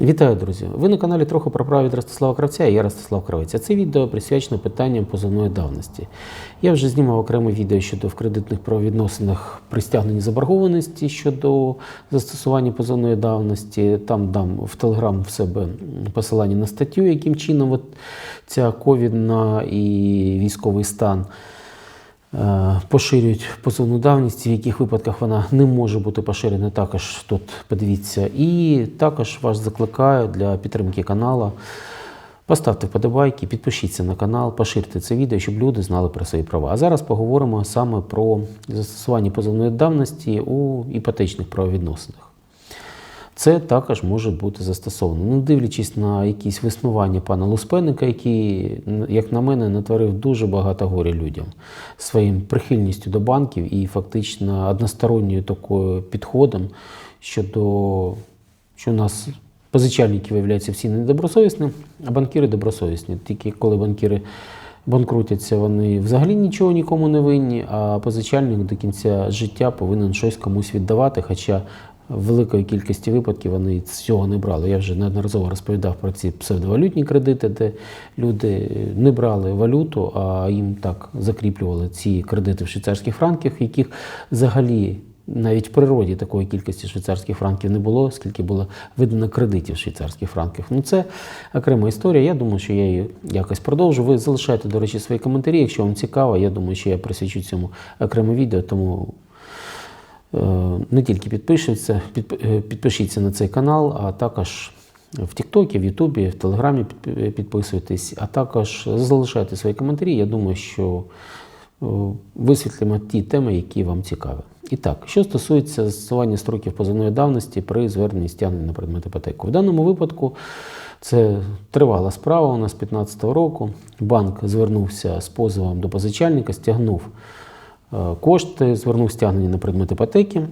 Вітаю, друзі! Ви на каналі трохи про право від Ростислава Кравця і я Ростислав Кравець. А Це відео присвячено питанням позовної давності. Я вже знімав окреме відео щодо в кредитних правовідносинах при стягненні заборгованості щодо застосування позовної давності. Там дам в Телеграм в себе посилання на статтю, яким чином от ця ковідна і військовий стан. Е, Поширюють позовну давність, в яких випадках вона не може бути поширена, також тут подивіться. І також вас закликаю для підтримки каналу. Поставте вподобайки, підпишіться на канал, поширте це відео, щоб люди знали про свої права. А зараз поговоримо саме про застосування позовної давності у іпотечних правовідносинах. Це також може бути застосовано. Не дивлячись на якісь виснування пана Луспенника, який, як на мене, натворив дуже багато горя людям своїм прихильністю до банків і фактично односторонньою такою підходом щодо що у нас позичальники виявляються всі недобросовісні, а банкіри добросовісні. Тільки коли банкіри банкрутяться, вони взагалі нічого нікому не винні, а позичальник до кінця життя повинен щось комусь віддавати. Хоча великої кількості випадків вони цього не брали. Я вже неодноразово розповідав про ці псевдовалютні кредити, де люди не брали валюту, а їм так закріплювали ці кредити в швейцарських франках, яких взагалі навіть в природі такої кількості швейцарських франків не було, скільки було видано кредитів швейцарських франках. Ну це окрема історія. Я думаю, що я її якось продовжу. Ви залишайте, до речі, свої коментарі, якщо вам цікаво. Я думаю, що я присвячу цьому окреме відео, тому. Е, не тільки підпишіться, е, підпишіться на цей канал, а також в Тіктокі, в Ютубі, в Телеграмі підписуйтесь, а також залишайте свої коментарі. Я думаю, що е, висвітлимо ті теми, які вам цікаві. І так, що стосується застосування строків позовної давності при зверненні стягнення на предмет іпотеку. В даному випадку це тривала справа у нас 2015 року. Банк звернувся з позовом до позичальника, стягнув е, кошти, звернув стягнення на предмет іпотеки.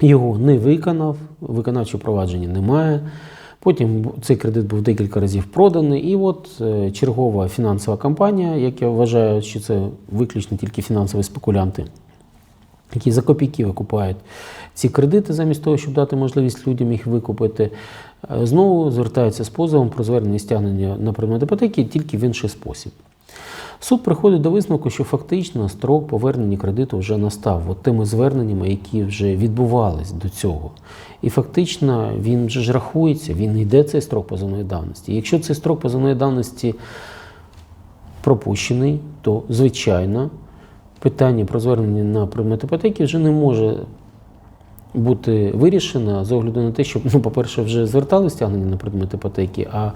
Його не виконав, виконавчого провадження немає. Потім цей кредит був декілька разів проданий, і от е, чергова фінансова компанія, як я вважаю, що це виключно тільки фінансові спекулянти, які за копійки викупають ці кредити замість того, щоб дати можливість людям їх викупити, е, знову звертається з позовом про звернення стягнення на предмет іпотеки тільки в інший спосіб. Суд приходить до висновку, що фактично строк повернення кредиту вже настав от тими зверненнями, які вже відбувались до цього. І фактично він вже ж рахується, він йде цей строк позовної давності. Якщо цей строк позовної давності пропущений, то звичайно питання про звернення на предмет іпотеки вже не може бути вирішено з огляду на те, що, ну, по-перше, вже звертали стягнення на предмет іпотеки, а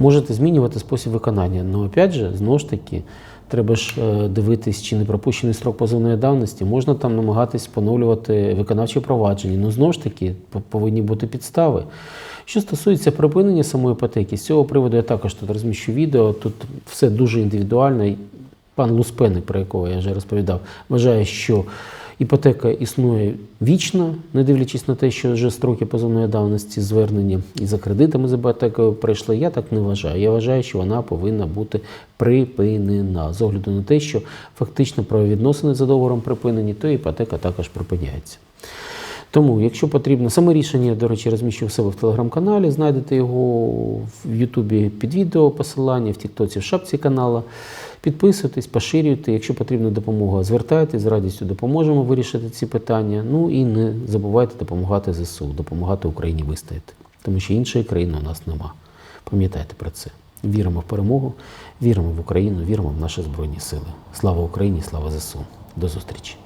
можете змінювати спосіб виконання. Ну, опять же, знову ж таки, треба ж е, дивитись, чи не пропущений строк позовної давності. Можна там намагатись поновлювати виконавче провадження. Ну, знову ж таки, повинні бути підстави. Що стосується припинення самої іпотеки, з цього приводу я також тут розміщу відео. Тут все дуже індивідуально. Пан Луспеник, про якого я вже розповідав, вважає, що іпотека існує вічно, не дивлячись на те, що вже строки позовної давності звернені і за кредитами з іпотекою прийшли. Я так не вважаю. Я вважаю, що вона повинна бути припинена з огляду на те, що фактично правовідносини за договором припинені, то іпотека також припиняється. Тому, якщо потрібно, саме рішення, до речі, розміщу в себе в телеграм-каналі, знайдете його в Ютубі під відео посилання, в Тіктоці, в шапці канала. Підписуйтесь, поширюйте. Якщо потрібна допомога, звертайтесь, з радістю допоможемо вирішити ці питання. Ну і не забувайте допомагати ЗСУ, допомагати Україні вистояти, тому що іншої країни у нас нема. Пам'ятайте про це. Віримо в перемогу, віримо в Україну, віримо в наші Збройні Сили. Слава Україні, слава ЗСУ. До зустрічі!